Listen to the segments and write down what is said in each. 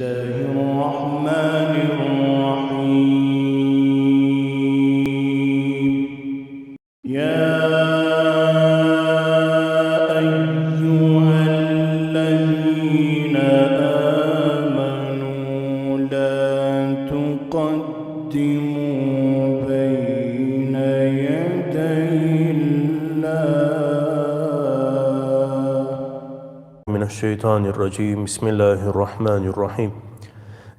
الله الرحمن الرحيم. الرجيم. بسم الله الرحمن الرحيم.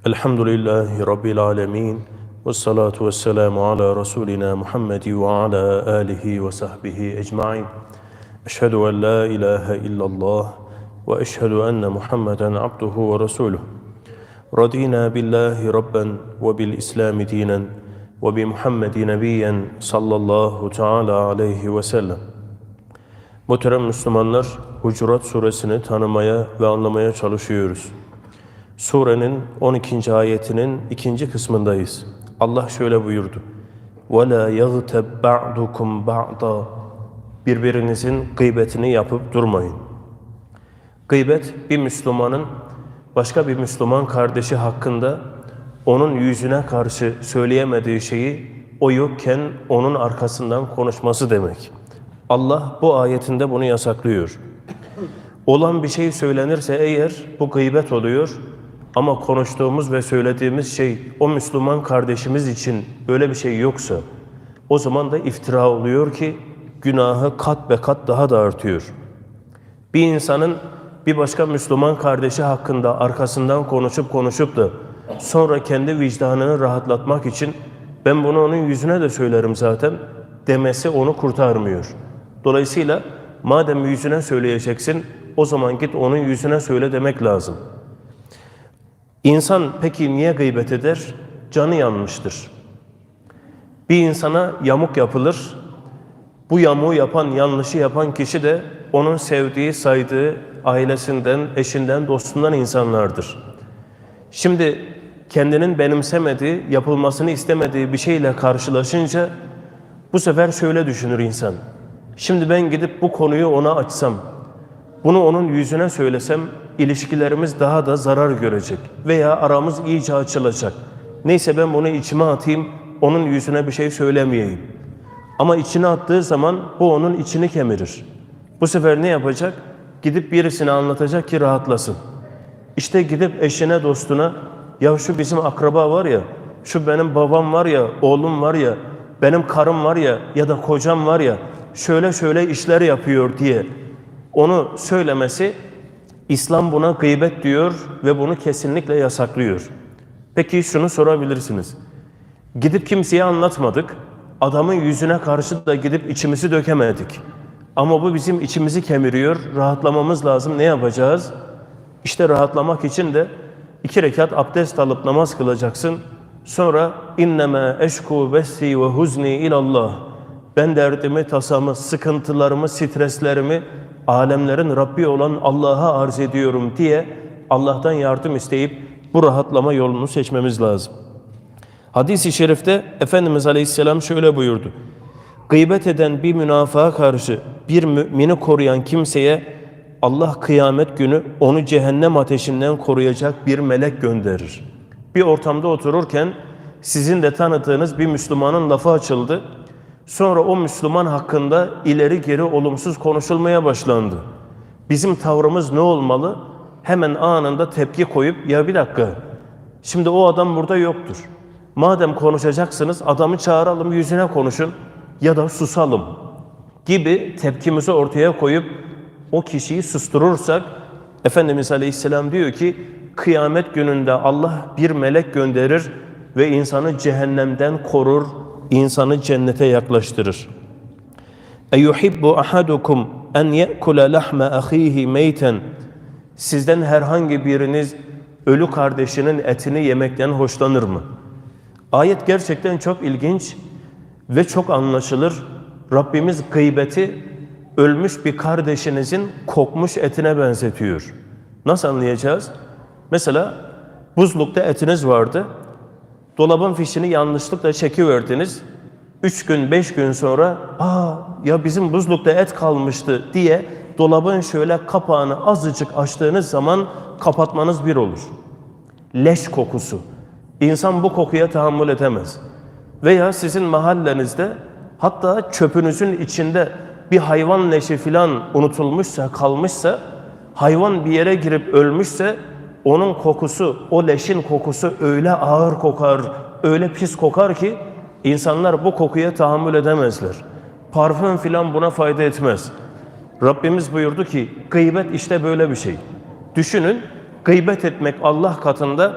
الحمد لله رب العالمين والصلاة والسلام على رسولنا محمد وعلى آله وصحبه أجمعين. أشهد أن لا إله إلا الله وأشهد أن محمدا عبده ورسوله. رضينا بالله ربا وبالإسلام دينا وبمحمد نبيا صلى الله تعالى عليه وسلم. Muhterem Müslümanlar, Hucurat suresini tanımaya ve anlamaya çalışıyoruz. Surenin 12. ayetinin ikinci kısmındayız. Allah şöyle buyurdu. وَلَا يَغْتَبْ بَعْدُكُمْ بَعْضًا Birbirinizin gıybetini yapıp durmayın. Gıybet bir Müslümanın başka bir Müslüman kardeşi hakkında onun yüzüne karşı söyleyemediği şeyi o yokken onun arkasından konuşması demek. Allah bu ayetinde bunu yasaklıyor. Olan bir şey söylenirse eğer bu gıybet oluyor ama konuştuğumuz ve söylediğimiz şey o Müslüman kardeşimiz için böyle bir şey yoksa o zaman da iftira oluyor ki günahı kat be kat daha da artıyor. Bir insanın bir başka Müslüman kardeşi hakkında arkasından konuşup konuşup da sonra kendi vicdanını rahatlatmak için ben bunu onun yüzüne de söylerim zaten demesi onu kurtarmıyor. Dolayısıyla madem yüzüne söyleyeceksin o zaman git onun yüzüne söyle demek lazım. İnsan peki niye gıybet eder? Canı yanmıştır. Bir insana yamuk yapılır. Bu yamuğu yapan, yanlışı yapan kişi de onun sevdiği, saydığı ailesinden, eşinden, dostundan insanlardır. Şimdi kendinin benimsemediği, yapılmasını istemediği bir şeyle karşılaşınca bu sefer şöyle düşünür insan. Şimdi ben gidip bu konuyu ona açsam, bunu onun yüzüne söylesem ilişkilerimiz daha da zarar görecek veya aramız iyice açılacak. Neyse ben bunu içime atayım, onun yüzüne bir şey söylemeyeyim. Ama içine attığı zaman bu onun içini kemirir. Bu sefer ne yapacak? Gidip birisine anlatacak ki rahatlasın. İşte gidip eşine, dostuna, ya şu bizim akraba var ya, şu benim babam var ya, oğlum var ya, benim karım var ya ya da kocam var ya, şöyle şöyle işler yapıyor diye onu söylemesi İslam buna gıybet diyor ve bunu kesinlikle yasaklıyor. Peki şunu sorabilirsiniz. Gidip kimseye anlatmadık. Adamın yüzüne karşı da gidip içimizi dökemedik. Ama bu bizim içimizi kemiriyor. Rahatlamamız lazım. Ne yapacağız? İşte rahatlamak için de iki rekat abdest alıp namaz kılacaksın. Sonra inneme eşku bessi ve huzni ilallah. Ben derdimi, tasamı, sıkıntılarımı, streslerimi alemlerin Rabbi olan Allah'a arz ediyorum diye Allah'tan yardım isteyip bu rahatlama yolunu seçmemiz lazım. Hadis-i şerifte Efendimiz Aleyhisselam şöyle buyurdu. Gıybet eden bir münafığa karşı bir mümini koruyan kimseye Allah kıyamet günü onu cehennem ateşinden koruyacak bir melek gönderir. Bir ortamda otururken sizin de tanıdığınız bir Müslümanın lafı açıldı. Sonra o Müslüman hakkında ileri geri olumsuz konuşulmaya başlandı. Bizim tavrımız ne olmalı? Hemen anında tepki koyup ya bir dakika şimdi o adam burada yoktur. Madem konuşacaksınız adamı çağıralım yüzüne konuşun ya da susalım gibi tepkimizi ortaya koyup o kişiyi susturursak Efendimiz Aleyhisselam diyor ki kıyamet gününde Allah bir melek gönderir ve insanı cehennemden korur, insanı cennete yaklaştırır. Eyuhibbu ahadukum en ye'kule lahme ahihi meyten Sizden herhangi biriniz ölü kardeşinin etini yemekten hoşlanır mı? Ayet gerçekten çok ilginç ve çok anlaşılır. Rabbimiz gıybeti ölmüş bir kardeşinizin kokmuş etine benzetiyor. Nasıl anlayacağız? Mesela buzlukta etiniz vardı. Dolabın fişini yanlışlıkla çekiverdiniz. Üç gün, beş gün sonra ''Aa ya bizim buzlukta et kalmıştı.'' diye dolabın şöyle kapağını azıcık açtığınız zaman kapatmanız bir olur. Leş kokusu. İnsan bu kokuya tahammül edemez. Veya sizin mahallenizde hatta çöpünüzün içinde bir hayvan leşi filan unutulmuşsa, kalmışsa, hayvan bir yere girip ölmüşse onun kokusu, o leşin kokusu öyle ağır kokar, öyle pis kokar ki insanlar bu kokuya tahammül edemezler. Parfüm filan buna fayda etmez. Rabbimiz buyurdu ki gıybet işte böyle bir şey. Düşünün gıybet etmek Allah katında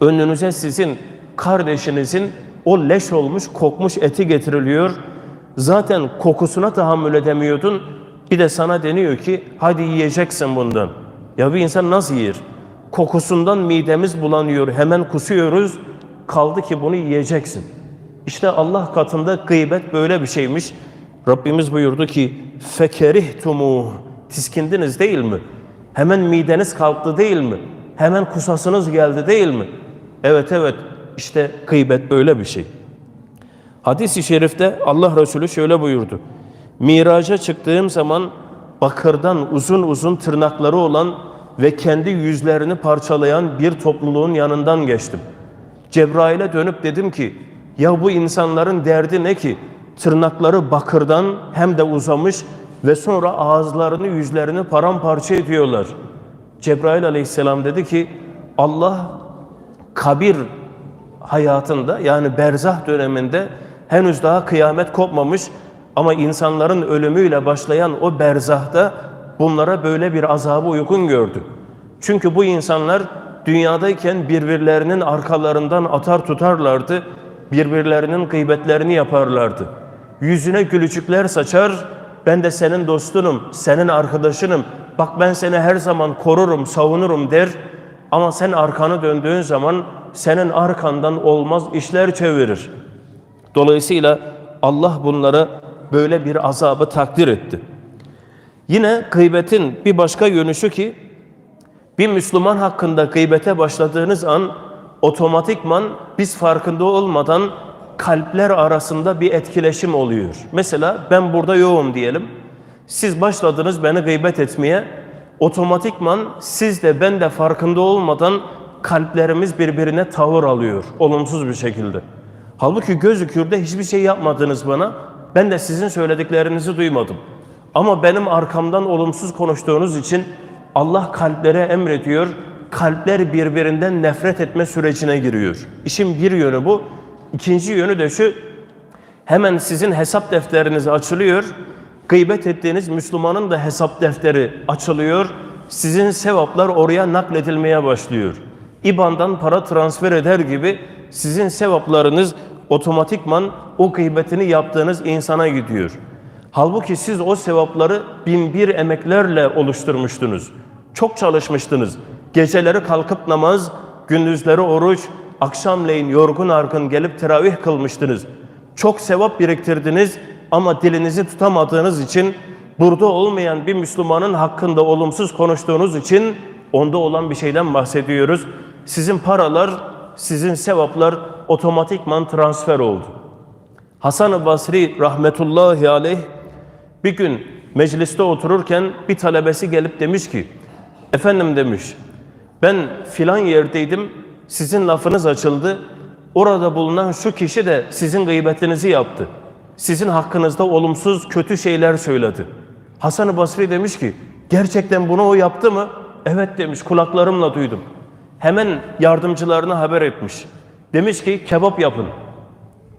önünüze sizin kardeşinizin o leş olmuş kokmuş eti getiriliyor. Zaten kokusuna tahammül edemiyordun. Bir de sana deniyor ki hadi yiyeceksin bundan. Ya bir insan nasıl yer? Kokusundan midemiz bulanıyor, hemen kusuyoruz. Kaldı ki bunu yiyeceksin. İşte Allah katında gıybet böyle bir şeymiş. Rabbimiz buyurdu ki fekerihtumu tiskindiniz değil mi? Hemen mideniz kalktı değil mi? Hemen kusasınız geldi değil mi? Evet evet işte gıybet böyle bir şey. Hadis-i şerifte Allah Resulü şöyle buyurdu. Miraca çıktığım zaman bakırdan uzun uzun tırnakları olan ve kendi yüzlerini parçalayan bir topluluğun yanından geçtim. Cebrail'e dönüp dedim ki ya bu insanların derdi ne ki? Tırnakları bakırdan hem de uzamış ve sonra ağızlarını yüzlerini paramparça ediyorlar. Cebrail aleyhisselam dedi ki Allah kabir hayatında yani berzah döneminde henüz daha kıyamet kopmamış ama insanların ölümüyle başlayan o berzahta bunlara böyle bir azabı uygun gördü. Çünkü bu insanlar dünyadayken birbirlerinin arkalarından atar tutarlardı, birbirlerinin gıybetlerini yaparlardı. Yüzüne gülücükler saçar, ben de senin dostunum, senin arkadaşınım, bak ben seni her zaman korurum, savunurum der. Ama sen arkanı döndüğün zaman senin arkandan olmaz işler çevirir. Dolayısıyla Allah bunlara böyle bir azabı takdir etti. Yine gıybetin bir başka yönü şu ki bir Müslüman hakkında gıybete başladığınız an otomatikman biz farkında olmadan kalpler arasında bir etkileşim oluyor. Mesela ben burada yoğum diyelim. Siz başladınız beni gıybet etmeye. Otomatikman siz de ben de farkında olmadan kalplerimiz birbirine tavır alıyor olumsuz bir şekilde. Halbuki gözükürde hiçbir şey yapmadınız bana. Ben de sizin söylediklerinizi duymadım. Ama benim arkamdan olumsuz konuştuğunuz için Allah kalplere emrediyor. Kalpler birbirinden nefret etme sürecine giriyor. İşin bir yönü bu. İkinci yönü de şu. Hemen sizin hesap defteriniz açılıyor. Gıybet ettiğiniz Müslümanın da hesap defteri açılıyor. Sizin sevaplar oraya nakledilmeye başlıyor. İBAN'dan para transfer eder gibi sizin sevaplarınız otomatikman o gıybetini yaptığınız insana gidiyor. Halbuki siz o sevapları bin bir emeklerle oluşturmuştunuz. Çok çalışmıştınız. Geceleri kalkıp namaz, gündüzleri oruç, akşamleyin yorgun argın gelip teravih kılmıştınız. Çok sevap biriktirdiniz ama dilinizi tutamadığınız için burada olmayan bir Müslümanın hakkında olumsuz konuştuğunuz için onda olan bir şeyden bahsediyoruz. Sizin paralar, sizin sevaplar otomatikman transfer oldu. Hasan-ı Basri rahmetullahi aleyh bir gün mecliste otururken bir talebesi gelip demiş ki efendim demiş ben filan yerdeydim sizin lafınız açıldı orada bulunan şu kişi de sizin gıybetinizi yaptı. Sizin hakkınızda olumsuz kötü şeyler söyledi. Hasan-ı Basri demiş ki gerçekten bunu o yaptı mı? Evet demiş kulaklarımla duydum. Hemen yardımcılarına haber etmiş. Demiş ki kebap yapın.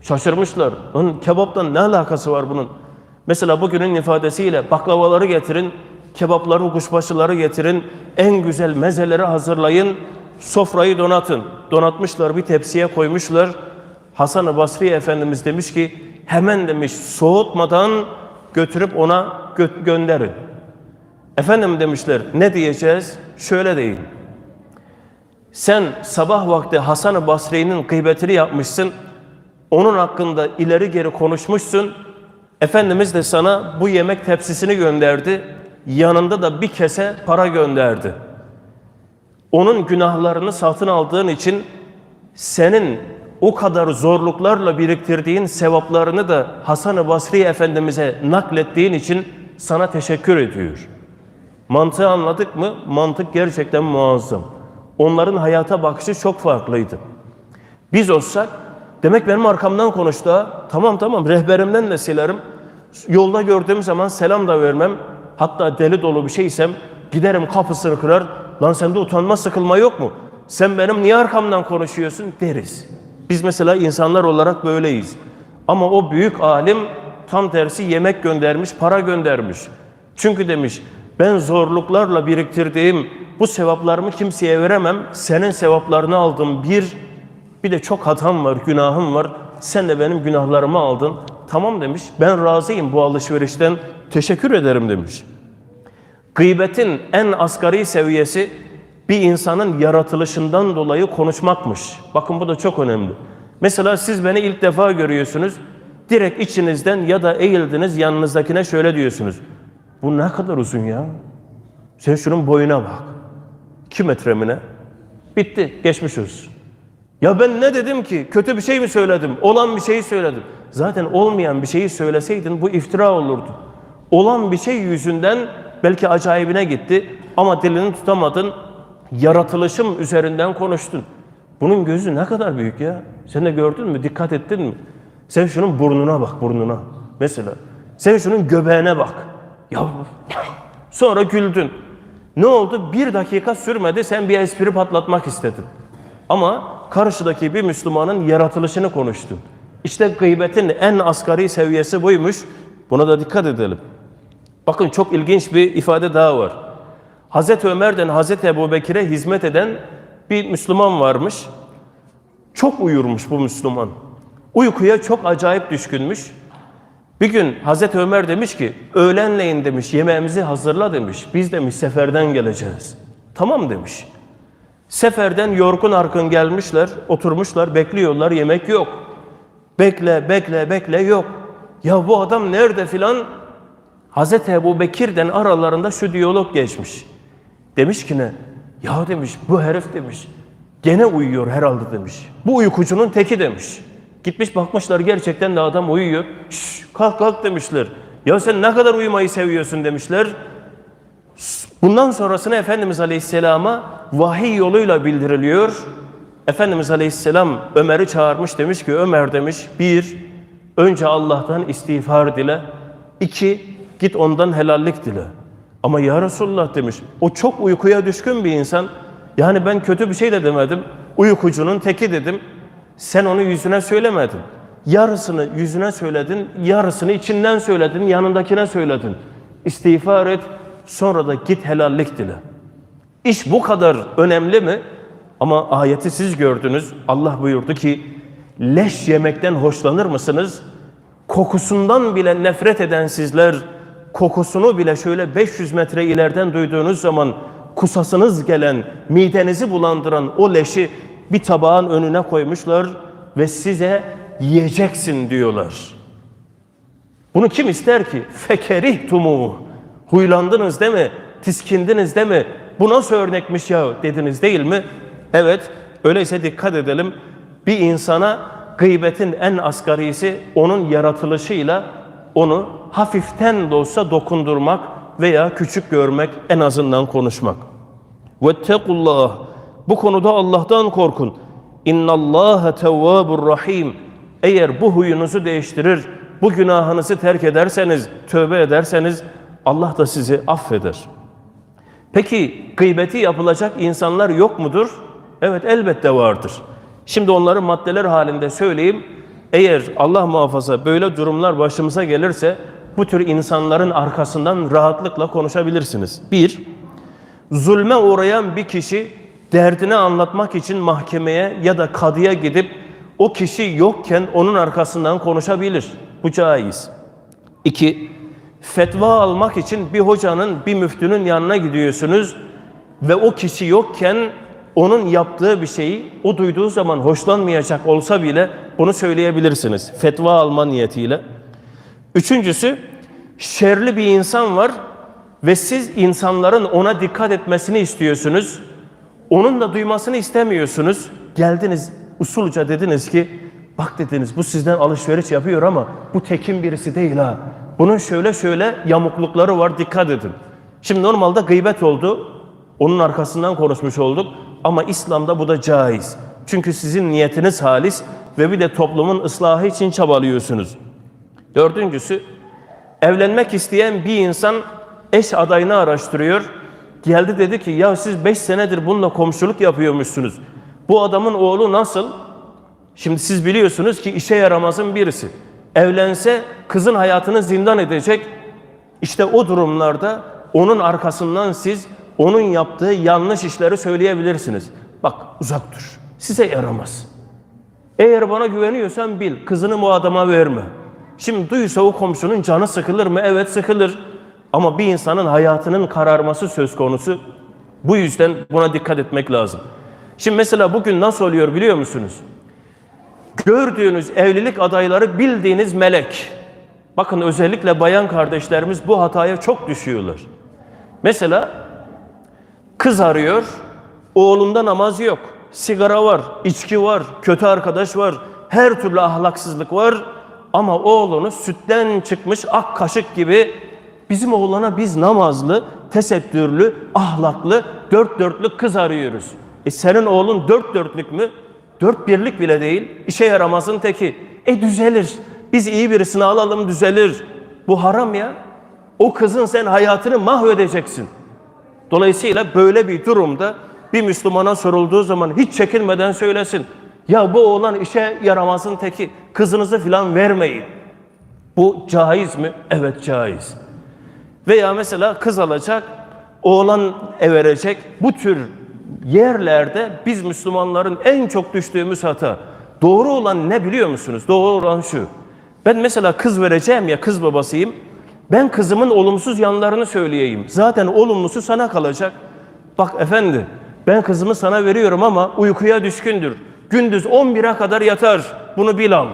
Şaşırmışlar. Onun kebaptan ne alakası var bunun? Mesela bugünün ifadesiyle baklavaları getirin, kebapları, kuşbaşıları getirin, en güzel mezeleri hazırlayın, sofrayı donatın. Donatmışlar bir tepsiye koymuşlar. Hasan-ı Basri Efendimiz demiş ki hemen demiş soğutmadan götürüp ona gö- gönderin. Efendim demişler ne diyeceğiz? Şöyle deyin. Sen sabah vakti Hasan-ı Basri'nin gıybetini yapmışsın. Onun hakkında ileri geri konuşmuşsun. Efendimiz de sana bu yemek tepsisini gönderdi. Yanında da bir kese para gönderdi. Onun günahlarını satın aldığın için senin o kadar zorluklarla biriktirdiğin sevaplarını da Hasan-ı Basri Efendimiz'e naklettiğin için sana teşekkür ediyor. Mantığı anladık mı? Mantık gerçekten muazzam. Onların hayata bakışı çok farklıydı. Biz olsak demek benim arkamdan konuştu ha. Tamam tamam rehberimden de silerim. Yolda gördüğüm zaman selam da vermem. Hatta deli dolu bir şeysem giderim kapısını kırar. Lan sende utanma sıkılma yok mu? Sen benim niye arkamdan konuşuyorsun deriz. Biz mesela insanlar olarak böyleyiz. Ama o büyük alim tam tersi yemek göndermiş, para göndermiş. Çünkü demiş ben zorluklarla biriktirdiğim bu sevaplarımı kimseye veremem. Senin sevaplarını aldım bir, bir de çok hatam var, günahım var. Sen de benim günahlarımı aldın. Tamam demiş. Ben razıyım bu alışverişten. Teşekkür ederim demiş. Gıybetin en asgari seviyesi bir insanın yaratılışından dolayı konuşmakmış. Bakın bu da çok önemli. Mesela siz beni ilk defa görüyorsunuz. Direkt içinizden ya da eğildiniz yanınızdakine şöyle diyorsunuz. Bu ne kadar uzun ya? Sen şunun boyuna bak. 2 metre mi ne? Bitti. Geçmiş olsun. Ya ben ne dedim ki? Kötü bir şey mi söyledim? Olan bir şeyi söyledim. Zaten olmayan bir şeyi söyleseydin bu iftira olurdu. Olan bir şey yüzünden belki acayibine gitti ama dilini tutamadın. Yaratılışım üzerinden konuştun. Bunun gözü ne kadar büyük ya? Sen de gördün mü? Dikkat ettin mi? Sen şunun burnuna bak, burnuna. Mesela. Sen şunun göbeğine bak. Ya sonra güldün. Ne oldu? Bir dakika sürmedi sen bir espri patlatmak istedin. Ama karşıdaki bir Müslümanın yaratılışını konuştun. İşte gıybetin en asgari seviyesi buymuş. Buna da dikkat edelim. Bakın çok ilginç bir ifade daha var. Hazreti Ömer'den Hazreti Ebu Bekir'e hizmet eden bir Müslüman varmış. Çok uyurmuş bu Müslüman. Uykuya çok acayip düşkünmüş. Bir gün Hazreti Ömer demiş ki öğlenleyin demiş yemeğimizi hazırla demiş. Biz demiş seferden geleceğiz. Tamam demiş. Seferden yorgun arkın gelmişler, oturmuşlar, bekliyorlar, yemek yok. Bekle, bekle, bekle yok. Ya bu adam nerede filan? Hazreti Ebu Bekir'den aralarında şu diyalog geçmiş. Demiş ki ne? Ya demiş bu herif demiş. Gene uyuyor herhalde demiş. Bu uykucunun teki demiş. Gitmiş bakmışlar gerçekten de adam uyuyor. Şş, kalk kalk demişler. Ya sen ne kadar uyumayı seviyorsun demişler. Bundan sonrasını Efendimiz Aleyhisselam'a vahiy yoluyla bildiriliyor. Efendimiz Aleyhisselam Ömer'i çağırmış demiş ki Ömer demiş bir önce Allah'tan istiğfar dile. iki git ondan helallik dile. Ama ya Resulullah demiş o çok uykuya düşkün bir insan. Yani ben kötü bir şey de demedim. Uykucunun teki dedim. Sen onu yüzüne söylemedin. Yarısını yüzüne söyledin, yarısını içinden söyledin, yanındakine söyledin. İstiğfar et, sonra da git helallik dile. İş bu kadar önemli mi? Ama ayeti siz gördünüz. Allah buyurdu ki, leş yemekten hoşlanır mısınız? Kokusundan bile nefret eden sizler, kokusunu bile şöyle 500 metre ileriden duyduğunuz zaman kusasınız gelen, midenizi bulandıran o leşi bir tabağın önüne koymuşlar ve size yiyeceksin diyorlar. Bunu kim ister ki? Fekerihtumu. Huylandınız değil mi? Tiskindiniz değil mi? Bu nasıl örnekmiş ya dediniz değil mi? Evet. Öyleyse dikkat edelim. Bir insana gıybetin en asgarisi onun yaratılışıyla onu hafiften de olsa dokundurmak veya küçük görmek en azından konuşmak. Vettekullah. Bu konuda Allah'tan korkun. İnnallâhe tevvâbur rahim. Eğer bu huyunuzu değiştirir, bu günahınızı terk ederseniz, tövbe ederseniz Allah da sizi affeder. Peki gıybeti yapılacak insanlar yok mudur? Evet elbette vardır. Şimdi onları maddeler halinde söyleyeyim. Eğer Allah muhafaza böyle durumlar başımıza gelirse bu tür insanların arkasından rahatlıkla konuşabilirsiniz. Bir, zulme uğrayan bir kişi derdini anlatmak için mahkemeye ya da kadıya gidip o kişi yokken onun arkasından konuşabilir. Bu caiz. İki, fetva almak için bir hocanın, bir müftünün yanına gidiyorsunuz ve o kişi yokken onun yaptığı bir şeyi o duyduğu zaman hoşlanmayacak olsa bile bunu söyleyebilirsiniz. Fetva alma niyetiyle. Üçüncüsü, şerli bir insan var ve siz insanların ona dikkat etmesini istiyorsunuz. Onun da duymasını istemiyorsunuz. Geldiniz usulca dediniz ki bak dediniz bu sizden alışveriş yapıyor ama bu tekin birisi değil ha. Bunun şöyle şöyle yamuklukları var dikkat edin. Şimdi normalde gıybet oldu. Onun arkasından konuşmuş olduk. Ama İslam'da bu da caiz. Çünkü sizin niyetiniz halis ve bir de toplumun ıslahı için çabalıyorsunuz. Dördüncüsü, evlenmek isteyen bir insan eş adayını araştırıyor. Geldi dedi ki ya siz beş senedir bununla komşuluk yapıyormuşsunuz. Bu adamın oğlu nasıl? Şimdi siz biliyorsunuz ki işe yaramazın birisi. Evlense kızın hayatını zindan edecek. İşte o durumlarda onun arkasından siz onun yaptığı yanlış işleri söyleyebilirsiniz. Bak uzak dur. Size yaramaz. Eğer bana güveniyorsan bil, kızını bu adama verme. Şimdi duysa o komşunun canı sıkılır mı? Evet sıkılır. Ama bir insanın hayatının kararması söz konusu. Bu yüzden buna dikkat etmek lazım. Şimdi mesela bugün nasıl oluyor biliyor musunuz? Gördüğünüz evlilik adayları bildiğiniz melek. Bakın özellikle bayan kardeşlerimiz bu hataya çok düşüyorlar. Mesela kız arıyor, oğlunda namaz yok, sigara var, içki var, kötü arkadaş var, her türlü ahlaksızlık var. Ama oğlunu sütten çıkmış ak kaşık gibi bizim oğlana biz namazlı, tesettürlü, ahlaklı, dört dörtlük kız arıyoruz. E senin oğlun dört dörtlük mü? Dört birlik bile değil. İşe yaramazın teki. E düzelir. Biz iyi birisini alalım düzelir. Bu haram ya. O kızın sen hayatını mahvedeceksin. Dolayısıyla böyle bir durumda bir Müslümana sorulduğu zaman hiç çekinmeden söylesin. Ya bu oğlan işe yaramazın teki. Kızınızı filan vermeyin. Bu caiz mi? Evet caiz. Veya mesela kız alacak, oğlan verecek. Bu tür yerlerde biz Müslümanların en çok düştüğümüz hata. Doğru olan ne biliyor musunuz? Doğru olan şu. Ben mesela kız vereceğim ya kız babasıyım. Ben kızımın olumsuz yanlarını söyleyeyim. Zaten olumlusu sana kalacak. Bak efendi ben kızımı sana veriyorum ama uykuya düşkündür. Gündüz 11'e kadar yatar. Bunu bil al.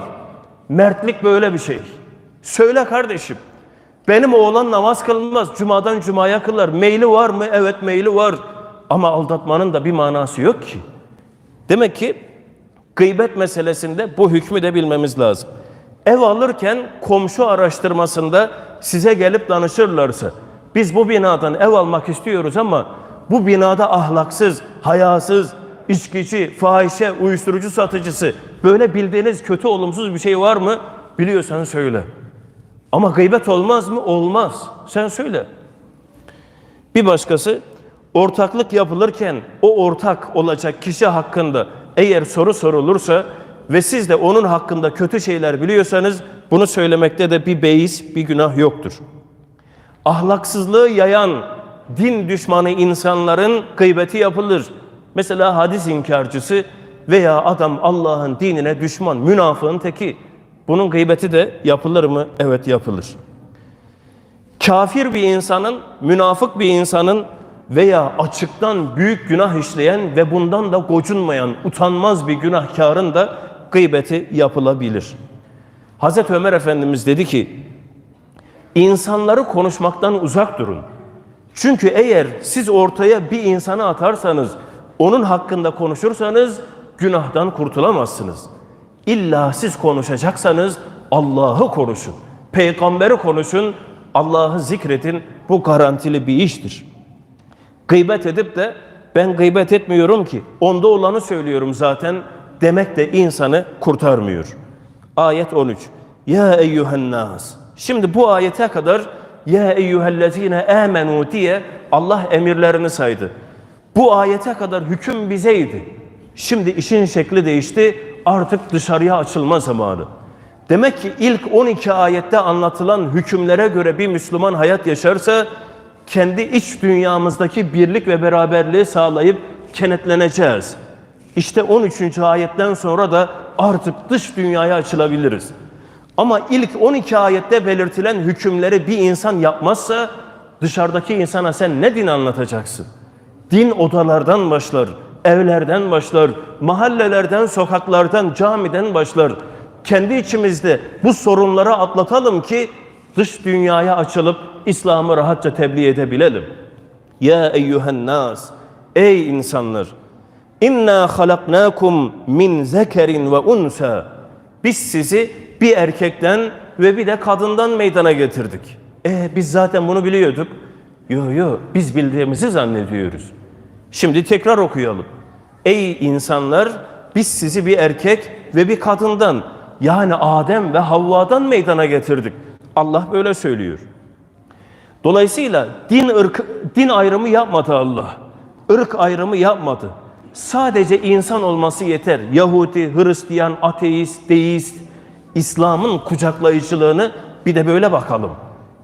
Mertlik böyle bir şey. Söyle kardeşim. Benim oğlan namaz kılmaz. Cumadan cumaya kılar. Meyli var mı? Evet meyli var. Ama aldatmanın da bir manası yok ki. Demek ki gıybet meselesinde bu hükmü de bilmemiz lazım. Ev alırken komşu araştırmasında size gelip danışırlarsa biz bu binadan ev almak istiyoruz ama bu binada ahlaksız, hayasız, içkici, fahişe, uyuşturucu satıcısı böyle bildiğiniz kötü olumsuz bir şey var mı? Biliyorsan söyle. Ama gıybet olmaz mı? Olmaz. Sen söyle. Bir başkası ortaklık yapılırken o ortak olacak kişi hakkında eğer soru sorulursa ve siz de onun hakkında kötü şeyler biliyorsanız bunu söylemekte de bir beis, bir günah yoktur. Ahlaksızlığı yayan din düşmanı insanların gıybeti yapılır. Mesela hadis inkarcısı veya adam Allah'ın dinine düşman, münafığın teki. Bunun gıybeti de yapılır mı? Evet yapılır. Kafir bir insanın, münafık bir insanın veya açıktan büyük günah işleyen ve bundan da gocunmayan, utanmaz bir günahkarın da gıybeti yapılabilir. Hazreti Ömer Efendimiz dedi ki, insanları konuşmaktan uzak durun. Çünkü eğer siz ortaya bir insanı atarsanız, onun hakkında konuşursanız günahtan kurtulamazsınız. İlla siz konuşacaksanız Allah'ı konuşun. Peygamberi konuşun, Allah'ı zikredin. Bu garantili bir iştir. Gıybet edip de ben gıybet etmiyorum ki, onda olanı söylüyorum zaten demek de insanı kurtarmıyor. Ayet 13. Ya eyyühen nas. Şimdi bu ayete kadar ya eyyühellezine amenu diye Allah emirlerini saydı. Bu ayete kadar hüküm bizeydi. Şimdi işin şekli değişti. Artık dışarıya açılma zamanı. Demek ki ilk 12 ayette anlatılan hükümlere göre bir Müslüman hayat yaşarsa kendi iç dünyamızdaki birlik ve beraberliği sağlayıp kenetleneceğiz. İşte 13. ayetten sonra da artık dış dünyaya açılabiliriz. Ama ilk 12 ayette belirtilen hükümleri bir insan yapmazsa dışarıdaki insana sen ne din anlatacaksın? Din odalardan başlar, evlerden başlar, mahallelerden, sokaklardan, camiden başlar. Kendi içimizde bu sorunları atlatalım ki dış dünyaya açılıp İslam'ı rahatça tebliğ edebilelim. Ya eyyühen nas, ey insanlar! İnna halaknakum min zekerin ve unsa. Biz sizi bir erkekten ve bir de kadından meydana getirdik. E biz zaten bunu biliyorduk. Yo yo biz bildiğimizi zannediyoruz. Şimdi tekrar okuyalım. Ey insanlar biz sizi bir erkek ve bir kadından yani Adem ve Havva'dan meydana getirdik. Allah böyle söylüyor. Dolayısıyla din ırk din ayrımı yapmadı Allah. Irk ayrımı yapmadı. Sadece insan olması yeter. Yahudi, Hristiyan, ateist, deist, İslam'ın kucaklayıcılığını bir de böyle bakalım.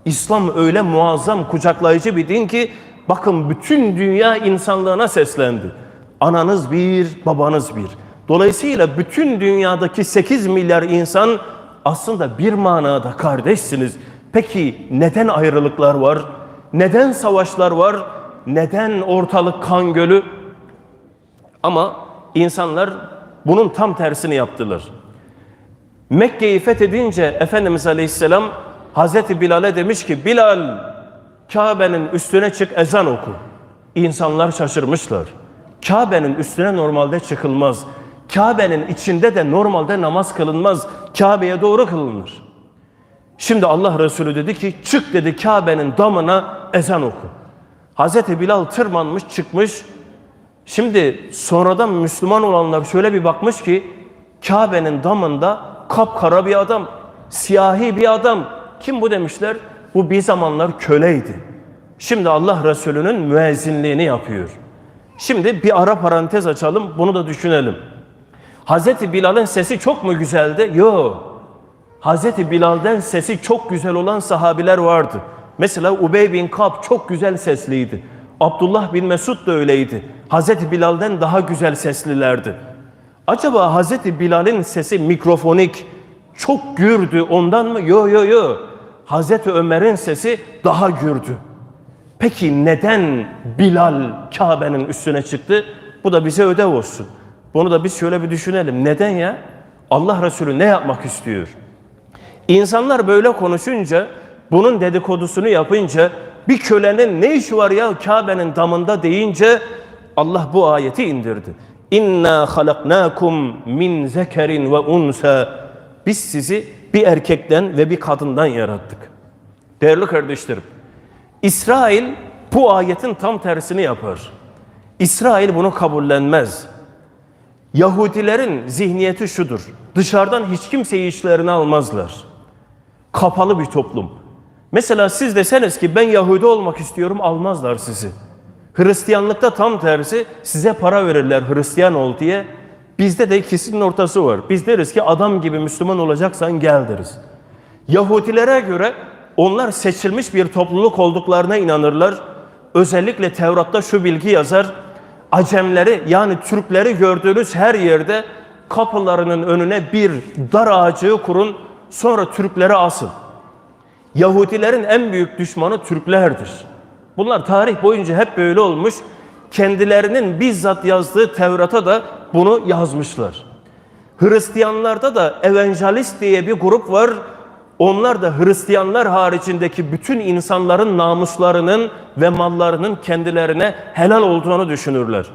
İslam öyle muazzam kucaklayıcı bir din ki bakın bütün dünya insanlığına seslendi. Ananız bir, babanız bir. Dolayısıyla bütün dünyadaki 8 milyar insan aslında bir manada kardeşsiniz. Peki neden ayrılıklar var? Neden savaşlar var? Neden ortalık kan gölü? Ama insanlar bunun tam tersini yaptılar. Mekke'yi fethedince Efendimiz Aleyhisselam Hazreti Bilal'e demiş ki Bilal Kabe'nin üstüne çık ezan oku. İnsanlar şaşırmışlar. Kabe'nin üstüne normalde çıkılmaz. Kabe'nin içinde de normalde namaz kılınmaz. Kabe'ye doğru kılınır. Şimdi Allah Resulü dedi ki çık dedi Kabe'nin damına ezan oku. Hazreti Bilal tırmanmış çıkmış. Şimdi sonradan Müslüman olanlar şöyle bir bakmış ki Kabe'nin damında kapkara bir adam, siyahi bir adam. Kim bu demişler? Bu bir zamanlar köleydi. Şimdi Allah Resulü'nün müezzinliğini yapıyor. Şimdi bir ara parantez açalım, bunu da düşünelim. Hazreti Bilal'in sesi çok mu güzeldi? Yok. Hazreti Bilal'den sesi çok güzel olan sahabiler vardı. Mesela Ubey bin Kab çok güzel sesliydi. Abdullah bin Mesud da öyleydi. Hazreti Bilal'den daha güzel seslilerdi. Acaba Hazreti Bilal'in sesi mikrofonik, çok gürdü ondan mı? Yo yo yo. Hazreti Ömer'in sesi daha gürdü. Peki neden Bilal Kabe'nin üstüne çıktı? Bu da bize ödev olsun. Bunu da biz şöyle bir düşünelim. Neden ya? Allah Resulü ne yapmak istiyor? İnsanlar böyle konuşunca, bunun dedikodusunu yapınca, bir kölenin ne işi var ya Kabe'nin damında deyince Allah bu ayeti indirdi. İnna halaknakum min zekerin ve unsa. Biz sizi bir erkekten ve bir kadından yarattık. Değerli kardeşlerim, İsrail bu ayetin tam tersini yapar. İsrail bunu kabullenmez. Yahudilerin zihniyeti şudur. Dışarıdan hiç kimseyi içlerine almazlar. Kapalı bir toplum. Mesela siz deseniz ki ben Yahudi olmak istiyorum almazlar sizi. Hristiyanlıkta tam tersi size para verirler Hristiyan ol diye. Bizde de ikisinin ortası var. Biz deriz ki adam gibi Müslüman olacaksan gel deriz. Yahudilere göre onlar seçilmiş bir topluluk olduklarına inanırlar. Özellikle Tevrat'ta şu bilgi yazar. Acemleri yani Türkleri gördüğünüz her yerde kapılarının önüne bir dar ağacı kurun sonra Türkleri asın. Yahudilerin en büyük düşmanı Türklerdir. Bunlar tarih boyunca hep böyle olmuş. Kendilerinin bizzat yazdığı Tevrat'a da bunu yazmışlar. Hristiyanlarda da evangelist diye bir grup var. Onlar da Hristiyanlar haricindeki bütün insanların namuslarının ve mallarının kendilerine helal olduğunu düşünürler.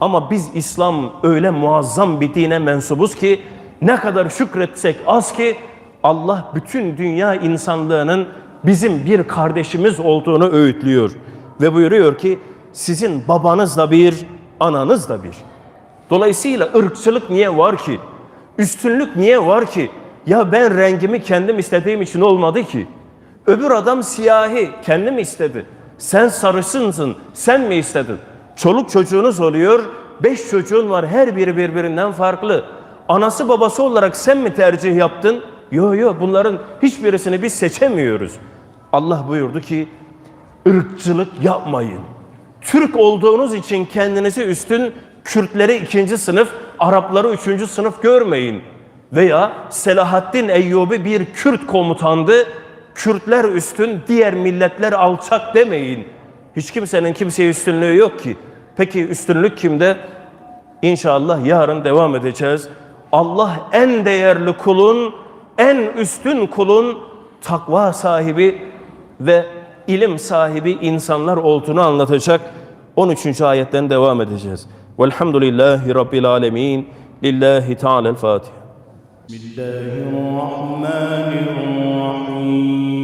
Ama biz İslam öyle muazzam bir dine mensubuz ki ne kadar şükretsek az ki Allah bütün dünya insanlığının bizim bir kardeşimiz olduğunu öğütlüyor. Ve buyuruyor ki sizin babanız da bir, ananız da bir. Dolayısıyla ırkçılık niye var ki? Üstünlük niye var ki? Ya ben rengimi kendim istediğim için olmadı ki. Öbür adam siyahi, kendim istedi. Sen sarışınsın, sen mi istedin? Çoluk çocuğunuz oluyor, beş çocuğun var, her biri birbirinden farklı. Anası babası olarak sen mi tercih yaptın? Yok yok bunların hiçbirisini biz seçemiyoruz. Allah buyurdu ki ırkçılık yapmayın. Türk olduğunuz için kendinizi üstün, Kürtleri ikinci sınıf, Arapları üçüncü sınıf görmeyin. Veya Selahaddin Eyyubi bir Kürt komutandı, Kürtler üstün, diğer milletler alçak demeyin. Hiç kimsenin kimseye üstünlüğü yok ki. Peki üstünlük kimde? İnşallah yarın devam edeceğiz. Allah en değerli kulun, en üstün kulun takva sahibi ve ilim sahibi insanlar olduğunu anlatacak 13. ayetten devam edeceğiz. Velhamdülillahi Rabbil alemin. Lillahi Teala'l-Fatiha. Bismillahirrahmanirrahim.